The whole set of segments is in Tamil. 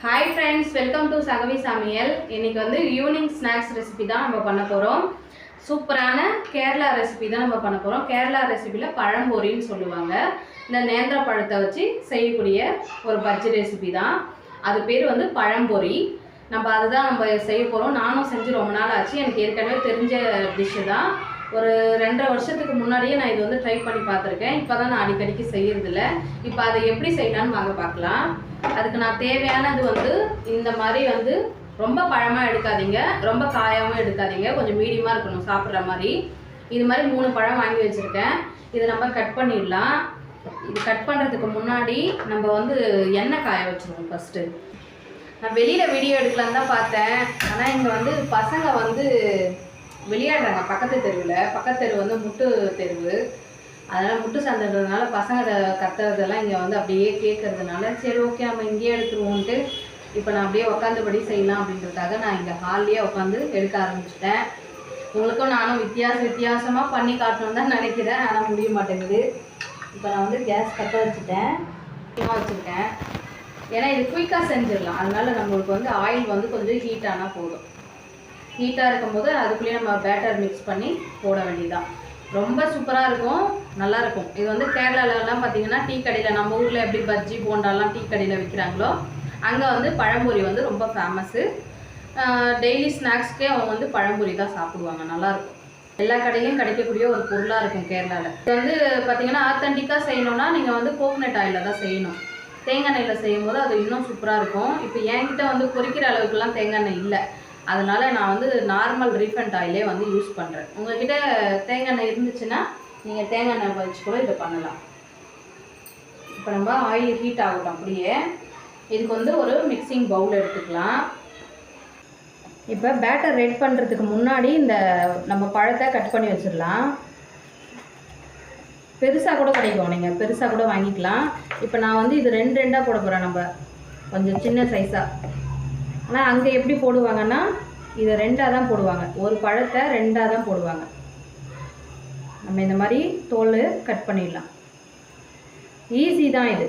Hi friends welcome to Sakavi சமையல். இன்னைக்கு வந்து ஈவினிங் ஸ்நாக்ஸ் ரெசிபி தான் நம்ம பண்ண போகிறோம் சூப்பரான கேரளா ரெசிபி தான் நம்ம பண்ண போகிறோம் கேரளா ரெசிபியில் பழம்பொரின்னு சொல்லுவாங்க. இந்த நேந்திர பழத்தை வச்சு செய்யக்கூடிய ஒரு பஜ்ஜி ரெசிபி தான். அது பேர் வந்து பழம்பொரி. நம்ம அதுதான் நம்ம செய்ய போகிறோம் நானும் செஞ்சு ரொம்ப நாள் ஆச்சு. எனக்கு ஏற்கனவே தெரிஞ்ச டிஷ்ஷு தான். ஒரு ரெண்டரை வருஷத்துக்கு முன்னாடியே நான் இது வந்து ட்ரை பண்ணி பார்த்துருக்கேன். இப்போ தான் நான் அடிக்கடிக்கு செய்யறதில்ல. இப்போ அதை எப்படி செய்யலாம்னு வாங்க பார்க்கலாம். அதுக்கு நான் தேவையானது வந்து இந்த மாதிரி வந்து ரொம்ப பழமாக எடுக்காதீங்க. ரொம்ப காயாகவும் எடுக்காதீங்க. கொஞ்சம் மீடியமாக இருக்கணும் சாப்பிட்ற மாதிரி. இது மாதிரி மூணு பழம் வாங்கி வச்சுருக்கேன். இதை நம்ம கட் பண்ணிடலாம். இது கட் பண்ணுறதுக்கு முன்னாடி நம்ம வந்து எண்ணெய் காய வச்சுருவோம் ஃபஸ்ட்டு நான் வெளியில் வீடியோ எடுக்கலான்னு தான் பார்த்தேன். ஆனால் இங்கே வந்து பசங்க வந்து விளையாடுறாங்க பக்கத்து தெருவில். பக்கத்து தெரு வந்து முட்டு தெருவு. அதனால் முட்டு சந்தைன்றதுனால பசங்க கத்துறதெல்லாம் இங்கே வந்து அப்படியே கேட்கறதுனால சரி ஓகே நம்ம இங்கேயே எடுத்துருவோன்ட்டு இப்போ நான் அப்படியே உட்காந்தபடி செய்யலாம் அப்படின்றதுக்காக நான் இங்கே ஹால்லேயே உட்காந்து எடுக்க ஆரம்பிச்சிட்டேன். உங்களுக்கும் நானும் வித்தியாச வித்தியாசமாக பண்ணி காட்டணும்னு தான் நினைக்கிறேன். ஆனால் முடிய மாட்டேங்குது. இப்போ நான் வந்து கேஸ் கத்த வச்சுட்டேன். வச்சுருக்கேன் ஏன்னா இது குயிக்காக செஞ்சிடலாம். அதனால நம்மளுக்கு வந்து ஆயில் வந்து கொஞ்சம் ஹீட் ஆனால் போதும். ஹீட்டாக இருக்கும்போது அதுக்குள்ளேயே நம்ம பேட்டர் மிக்ஸ் பண்ணி போட வேண்டியதுதான். ரொம்ப சூப்பராக இருக்கும் நல்லா இருக்கும். இது வந்து கேரளாலலாம் பார்த்தீங்கன்னா டீ கடையில் நம்ம ஊரில் எப்படி பஜ்ஜி போண்டாலாம் டீ கடையில் விற்கிறாங்களோ அங்கே வந்து பழம்பொரி வந்து ரொம்ப ஃபேமஸ்ஸு டெய்லி ஸ்நாக்ஸ்க்கே அவங்க வந்து பழம்பொரி தான் சாப்பிடுவாங்க நல்லாயிருக்கும் எல்லா கடையிலையும் கிடைக்கக்கூடிய ஒரு பொருளாக இருக்கும் கேரளாவில் இது வந்து பார்த்தீங்கன்னா ஆத்தன்டிக்காக செய்யணும்னா நீங்கள் வந்து கோகனட் ஆயிலில் தான் செய்யணும். தேங்காய் எண்ணெயில் செய்யும் போது அது இன்னும் சூப்பராக இருக்கும். இப்போ என்கிட்ட வந்து பொறிக்கிற அளவுக்குலாம் தேங்காய் எண்ணெய் இல்லை. அதனால் நான் வந்து நார்மல் ரீஃபண்ட் ஆயிலே வந்து யூஸ் பண்ணுறேன் உங்கள்கிட்ட தேங்காய் எண்ணெய் இருந்துச்சுன்னா நீங்கள் தேங்காய் எண்ணெய் வச்சு கூட இதை பண்ணலாம். இப்போ நம்ம ஆயில் ஹீட் ஆகட்டும் அப்படியே. இதுக்கு வந்து ஒரு மிக்சிங் பவுல் எடுத்துக்கலாம். இப்போ பேட்டர் ரெடி பண்ணுறதுக்கு முன்னாடி இந்த நம்ம பழத்தை கட் பண்ணி வச்சிடலாம். பெருசாக கூட கிடைக்கும். நீங்கள் பெருசாக கூட வாங்கிக்கலாம். இப்போ நான் வந்து இது ரெண்டு ரெண்டாக போட போகிறேன் நம்ம. கொஞ்சம் சின்ன சைஸாக ஆனால் அங்கே எப்படி போடுவாங்கன்னா இதை ரெண்டாக தான் போடுவாங்க. ஒரு பழத்தை ரெண்டாக தான் போடுவாங்க. நம்ம இந்த மாதிரி தோல் கட் பண்ணிடலாம். ஈஸி தான் இது.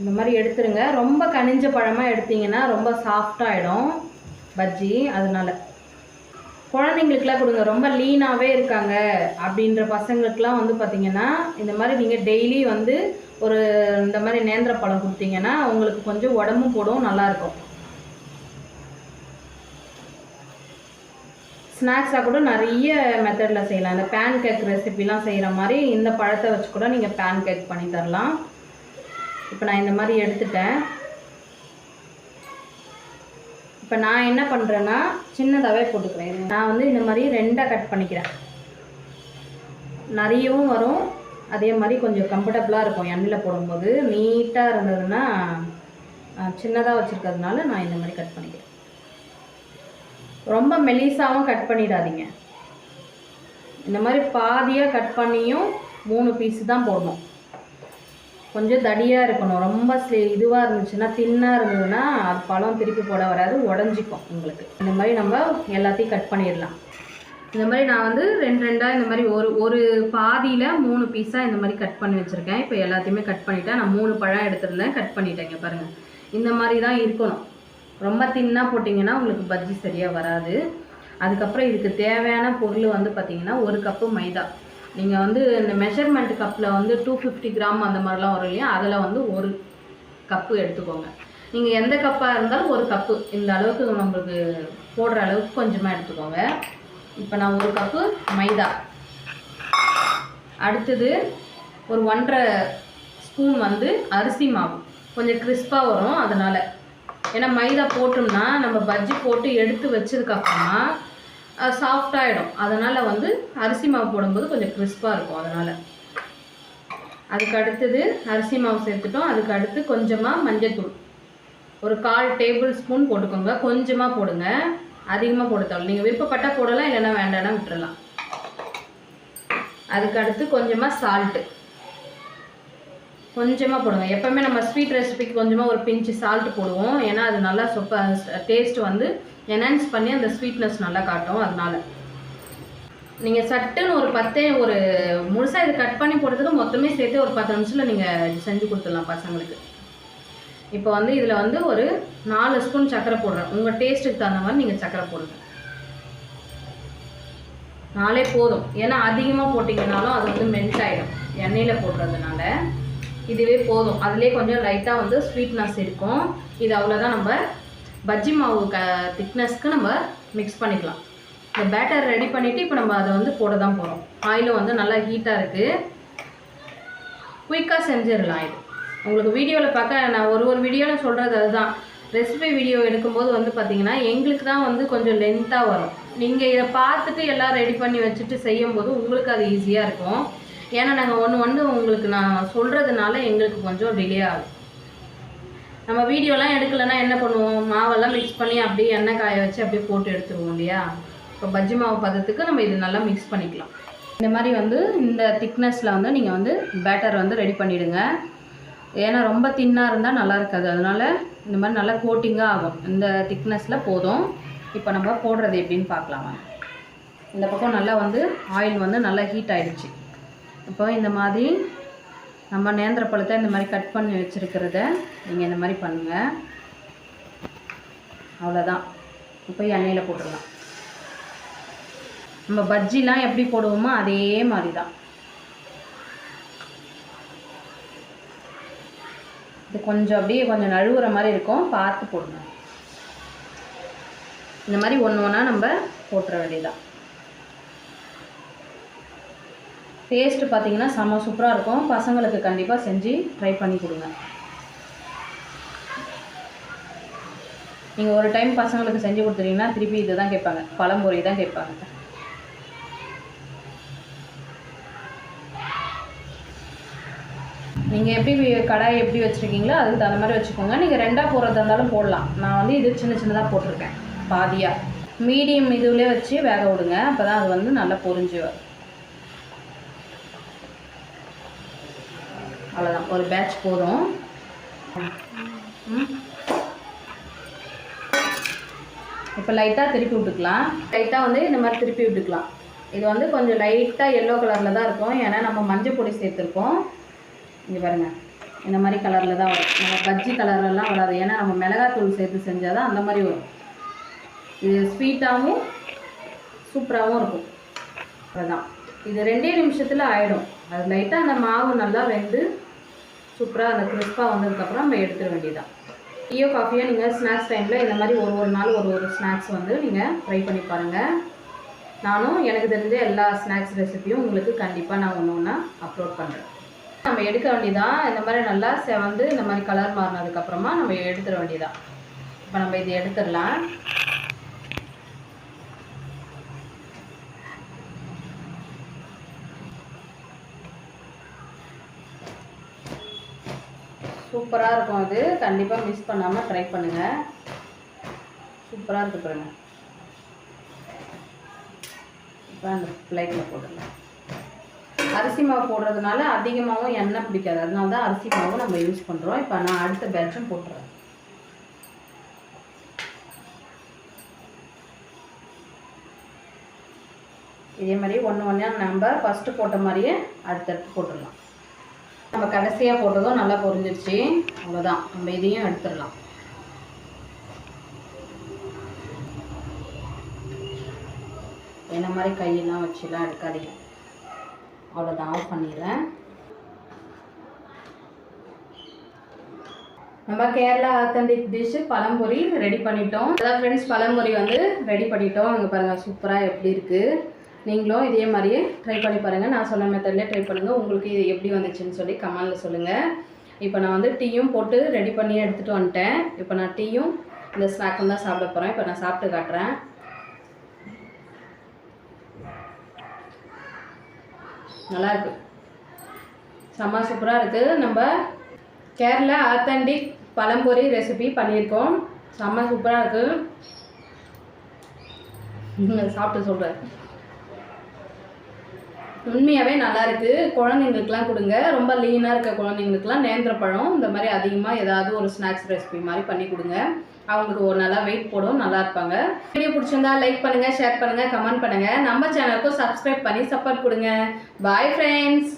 இந்த மாதிரி எடுத்துருங்க. ரொம்ப கனிஞ்ச பழமாக எடுத்தீங்கன்னா ரொம்ப சாஃப்டாகிடும் பஜ்ஜி அதனால். குழந்தைங்களுக்குலாம் கொடுங்க. ரொம்ப லீனாகவே இருக்காங்க. அப்படின்ற பசங்களுக்குலாம் வந்து பார்த்திங்கன்னா இந்த மாதிரி நீங்கள் டெய்லி வந்து ஒரு இந்த மாதிரி நேந்திர பழம் கொடுத்தீங்கன்னா உங்களுக்கு கொஞ்சம் உடம்பும் போடும் நல்லாயிருக்கும் ஸ்நாக்ஸாக கூட நிறைய மெத்தடில் செய்யலாம். இந்த பேன் கேக் ரெசிபிலாம் செய்கிற மாதிரி இந்த பழத்தை வச்சு கூட நீங்கள் பேன் கேக் பண்ணி தரலாம். இப்போ நான் இந்த மாதிரி எடுத்துட்டேன். இப்போ நான் என்ன பண்ணுறேன்னா சின்னதாகவே போட்டுக்கிறேன். நான் வந்து இந்த மாதிரி ரெண்டாக கட் பண்ணிக்கிறேன். நிறையவும் வரும். அதே மாதிரி கொஞ்சம் கம்ஃபர்டபுளாக இருக்கும். எண்ணெயில் போடும்போது நீட்டாக இருந்ததுன்னா சின்னதாக வச்சுருக்கிறதுனால நான் இந்த மாதிரி கட் பண்ணிக்கிறேன். ரொம்ப மெலிசாவும் கட் பண்ணிடாதீங்க. இந்த மாதிரி பாதியாக கட் பண்ணியும் மூணு பீஸு தான் போடணும். கொஞ்சம் தடியாக இருக்கணும். ரொம்ப இதுவாக இருந்துச்சுன்னா தின்னாக இருந்ததுன்னா அது பழம் திருப்பி போட வராது. உடஞ்சிக்கும் உங்களுக்கு. இந்த மாதிரி நம்ம எல்லாத்தையும் கட் பண்ணிடலாம். இந்த மாதிரி நான் வந்து ரெண்டு ரெண்டாக இந்த மாதிரி ஒரு ஒரு பாதியில் மூணு பீஸாக இந்த மாதிரி கட் பண்ணி வச்சுருக்கேன். இப்போ எல்லாத்தையுமே கட் பண்ணிட்டேன். நான் மூணு பழம் எடுத்துருந்தேன். கட் பண்ணிட்டேங்க பாருங்கள் இந்த மாதிரி தான் இருக்கணும். ரொம்ப தின்னாக போட்டிங்கன்னா உங்களுக்கு பஜ்ஜி சரியாக வராது. அதுக்கப்புறம் இதுக்கு தேவையான பொருள் வந்து பார்த்திங்கன்னா ஒரு கப்பு மைதா. நீங்கள் வந்து இந்த மெஷர்மெண்ட் கப்பில் வந்து டூ ஃபிஃப்டி கிராம் அந்த மாதிரிலாம் வரும் இல்லையா? அதில் வந்து ஒரு கப்பு எடுத்துக்கோங்க. நீங்கள் எந்த கப்பாக இருந்தாலும் ஒரு கப்பு இந்த அளவுக்கு நம்மளுக்கு போடுற அளவுக்கு கொஞ்சமாக எடுத்துக்கோங்க. இப்போ நான் ஒரு கப்பு மைதா. அடுத்தது ஒரு ஒன்றரை ஸ்பூன் வந்து அரிசி மாவு. கொஞ்சம் கிறிஸ்பாக வரும் அதனால். ஏன்னா மைதா போட்டோம்னா நம்ம பஜ்ஜி போட்டு எடுத்து வச்சதுக்கப்புறமா சாஃப்டாகிடும் அதனால் வந்து அரிசி மாவு போடும்போது கொஞ்சம் கிறிஸ்பாக இருக்கும் அதனால். அதுக்கு அடுத்தது அரிசி மாவு சேர்த்துட்டோம். அதுக்கு அடுத்து கொஞ்சமாக மஞ்சத்தூள். ஒரு கால் டேபிள் ஸ்பூன் போட்டுக்கோங்க. கொஞ்சமாக போடுங்க. அதிகமாக போடுத்தாலும் நீங்கள் விருப்பப்பட்டால் போடலாம் இல்லைன்னா வேண்டாம்னா விட்டுறலாம். அதுக்கு அடுத்து கொஞ்சமாக சால்ட்டு கொஞ்சமாக போடுங்க. எப்போவுமே நம்ம ஸ்வீட் ரெசிபிக்கு கொஞ்சமாக ஒரு பிஞ்சு சால்ட் போடுவோம். ஏன்னா அது நல்லா சொப்ப டேஸ்ட் வந்து என்ஹான்ஸ் பண்ணி அந்த ஸ்வீட்னஸ் நல்லா காட்டும் அதனால. நீங்கள் சட்டுன்னு ஒரு பத்தே ஒரு முழுசாக இது கட் பண்ணி போடுறதுக்கு மொத்தமே சேர்த்து ஒரு பத்து நிமிஷத்தில் நீங்கள் செஞ்சு கொடுத்துடலாம் பசங்களுக்கு. இப்போ வந்து இதில் வந்து ஒரு நாலு ஸ்பூன் சர்க்கரை போடுறேன். உங்கள் டேஸ்ட்டுக்கு தகுந்த மாதிரி நீங்கள் சர்க்கரை போடுங்க. நாளே போதும். ஏன்னா அதிகமாக போட்டிங்கனாலும் அது வந்து மெல்ட் ஆகிடும் எண்ணெயில் போடுறதுனால. இதுவே போதும். அதுலேயே கொஞ்சம் லைட்டாக வந்து ஸ்வீட்னஸ் இருக்கும். இது அவ்வளோதான் நம்ம பஜ்ஜி மாவு க திக்னஸ்க்கு நம்ம மிக்ஸ் பண்ணிக்கலாம். இந்த பேட்டர் ரெடி பண்ணிவிட்டு இப்போ நம்ம அதை வந்து போட தான் போகிறோம் ஆயிலும் வந்து நல்லா ஹீட்டாக இருக்குது குயிக்காக செஞ்சிடலாம் இது. உங்களுக்கு வீடியோவில் பார்க்க நான் ஒரு ஒரு வீடியோவில் சொல்கிறது அதுதான். ரெசிபி வீடியோ எடுக்கும்போது வந்து பார்த்தீங்கன்னா எங்களுக்கு தான் வந்து கொஞ்சம் லென்த்தாக வரும். நீங்கள் இதை பார்த்துட்டு எல்லாம் ரெடி பண்ணி வச்சுட்டு செய்யும்போது உங்களுக்கு அது ஈஸியாக இருக்கும். ஏன்னா நாங்கள் ஒன்று ஒன்று உங்களுக்கு நான் சொல்கிறதுனால எங்களுக்கு கொஞ்சம் டிலே ஆகும். நம்ம வீடியோலாம் எடுக்கலைன்னா என்ன பண்ணுவோம்? மாவெல்லாம் மிக்ஸ் பண்ணி அப்படியே எண்ணெய் காய வச்சு அப்படியே போட்டு எடுத்துருவோம் இல்லையா? இப்போ பஜ்ஜி மாவு பதத்துக்கு நம்ம இது நல்லா மிக்ஸ் பண்ணிக்கலாம். இந்த மாதிரி வந்து இந்த திக்னஸில் வந்து நீங்கள் வந்து பேட்டர் வந்து ரெடி பண்ணிவிடுங்க ஏன்னா ரொம்ப தின்னாக இருந்தால் நல்லா இருக்காது. அதனால் இந்த மாதிரி நல்லா கோட்டிங்காக ஆகும். இந்த திக்னஸில் போதும். இப்போ நம்ம போடுறது எப்படின்னு பார்க்கலாமா இந்த பக்கம் நல்லா வந்து ஆயில் வந்து நல்லா ஹீட் ஆகிடுச்சு இப்போ இந்த மாதிரி நம்ம நேந்திர பழத்தை இந்த மாதிரி கட் பண்ணி வச்சுருக்கிறத நீங்கள் இந்த மாதிரி பண்ணுங்கள் அவ்வளோதான் இப்போ எண்ணெயில் போட்டுடலாம். நம்ம பஜ்ஜிலாம் எப்படி போடுவோமோ அதே மாதிரி தான் இது கொஞ்சம் அப்படியே கொஞ்சம் நழுவுற மாதிரி இருக்கும். பார்த்து போடுங்க இந்த மாதிரி ஒன்று ஒன்றா நம்ம போட்டுற வேண்டியதான் டேஸ்ட்டு பார்த்தீங்கன்னா செம்ம சூப்பராக இருக்கும். பசங்களுக்கு கண்டிப்பாக செஞ்சு ட்ரை பண்ணி கொடுங்க. நீங்கள் ஒரு டைம் பசங்களுக்கு செஞ்சு கொடுத்துட்டீங்கன்னா திருப்பி இதை தான் கேட்பாங்க. பழம்பொரி தான் கேட்பாங்க. நீங்கள் எப்படி கடாய் எப்படி வச்சுருக்கீங்களோ அதுக்கு தகுந்த மாதிரி வச்சுக்கோங்க. நீங்கள் ரெண்டாக போடுறதா இருந்தாலும் போடலாம். நான் வந்து இது சின்ன சின்னதாக போட்டிருக்கேன். பாதியாக மீடியம் இதுவிலே வச்சு வேக விடுங்க. அப்போ தான் அது வந்து நல்லா பொரிஞ்சு வரும் அவ்வளோதான் ஒரு பேட்ச் போதும். இப்போ லைட்டாக திருப்பி விட்டுக்கலாம். லைட்டாக வந்து இந்த மாதிரி திருப்பி விட்டுக்கலாம். இது வந்து கொஞ்சம் லைட்டாக எல்லோ கலரில் தான் இருக்கும். ஏன்னா நம்ம மஞ்சள் பொடி சேர்த்துருக்கோம் இங்கே பாருங்கள் இந்த மாதிரி கலரில் தான் வரும். நம்ம பஜ்ஜி கலர்லலாம் வராது. ஏன்னா நம்ம மிளகாத்தூள் சேர்த்து செஞ்சால் தான் அந்த மாதிரி வரும். இது ஸ்வீட்டாகவும் சூப்பராகவும் இருக்கும். அதுதான் இது ரெண்டே நிமிஷத்தில் ஆகிடும் அது லைட்டாக அந்த மாவு நல்லா வெந்து சூப்பராக அந்த கிறிஸ்பாக வந்ததுக்கப்புறம் நம்ம எடுத்துட வேண்டியதான் டீயோ காஃபியோ நீங்கள் ஸ்நாக்ஸ் டைமில் இந்த மாதிரி ஒரு ஒரு நாள் ஒரு ஒரு ஸ்நாக்ஸ் வந்து நீங்கள் ட்ரை பண்ணி பாருங்கள் நானும் எனக்கு தெரிஞ்ச எல்லா ஸ்நாக்ஸ் ரெசிபியும் உங்களுக்கு கண்டிப்பாக நான் ஒன்று ஒன்றா அப்லோட் பண்ணுறேன் நம்ம எடுக்க வேண்டியதான் இந்த மாதிரி நல்லா செவந்து இந்த மாதிரி கலர் மாறினதுக்கப்புறமா நம்ம எடுத்துட வேண்டியதான் இப்போ நம்ம இது எடுத்துடலாம். சூப்பராக இருக்கும் அது. கண்டிப்பாக மிஸ் பண்ணாமல் ட்ரை பண்ணுங்கள் சூப்பராக இருக்கு பாருங்க. இப்போ அந்த பிளேட்டில் போட்டுடலாம். அரிசி மாவு போடுறதுனால அதிகமாகவும் எண்ணெய் பிடிக்காது. அதனால தான் அரிசி மாவும் நம்ம யூஸ் பண்ணுறோம் இப்போ நான் அடுத்த பேட்சும் போட்டுறேன். இதே மாதிரி ஒன்று ஒன்றா நம்ம ஃபஸ்ட்டு போட்ட மாதிரியே அடுத்தடுத்து போட்டுடலாம். நம்ம கடைசியாக போட்டதும் நல்லா பொரிஞ்சிருச்சு. அவ்வளோதான் நம்ம இதையும் எடுத்துடலாம். என்ன மாதிரி கையெல்லாம் வச்சுலாம் எடுக்காதீங்க. அவ்வளோதான் ஆஃப் பண்ணிடுறேன். நம்ம Kerala authentic dish pazhampori ready பண்ணிட்டோம். அதான் ஃப்ரெண்ட்ஸ் பழம்பொரி வந்து ரெடி பண்ணிட்டோம். அங்கே பாருங்கள் சூப்பராக எப்படி இருக்குது நீங்களும் இதே மாதிரியே ட்ரை பண்ணி பாருங்கள் நான் சொன்ன மெத்தட்லேயே ட்ரை பண்ணுங்கள் உங்களுக்கு இது எப்படி வந்துச்சுன்னு சொல்லி கமெண்டில் சொல்லுங்கள் இப்போ நான் வந்து டீயும் போட்டு ரெடி பண்ணி எடுத்துகிட்டு வந்துட்டேன். இப்போ நான் டீயும் இந்த ஸ்நாக்கும் தான் சாப்பிட போகிறேன் இப்போ நான் சாப்பிட்டு காட்டுறேன். நல்லாயிருக்கு செம்ம சூப்பராக இருக்குது நம்ம கேரளா ஆத்தன்டிக் பழம்பொரி ரெசிபி பண்ணியிருக்கோம். செம்ம சூப்பராக இருக்குது சாப்பிட்டு சொல்கிறேன் உண்மையாகவே நல்லாயிருக்கு குழந்தைங்களுக்குலாம் கொடுங்க. ரொம்ப லீனாக இருக்க குழந்தைங்களுக்குலாம் நேந்திர பழம் இந்த மாதிரி அதிகமாக ஏதாவது ஒரு ஸ்நாக்ஸ் ரெசிபி மாதிரி பண்ணி கொடுங்க. அவங்களுக்கு ஒரு நல்லா வெயிட் போடும் நல்லா இருப்பாங்க. வீடியோ பிடிச்சிருந்தா லைக் பண்ணுங்கள் ஷேர் பண்ணுங்கள் கமெண்ட் பண்ணுங்கள் நம்ம சேனலுக்கும் சப்ஸ்கிரைப் பண்ணி சப்போர்ட் கொடுங்க. Bye friends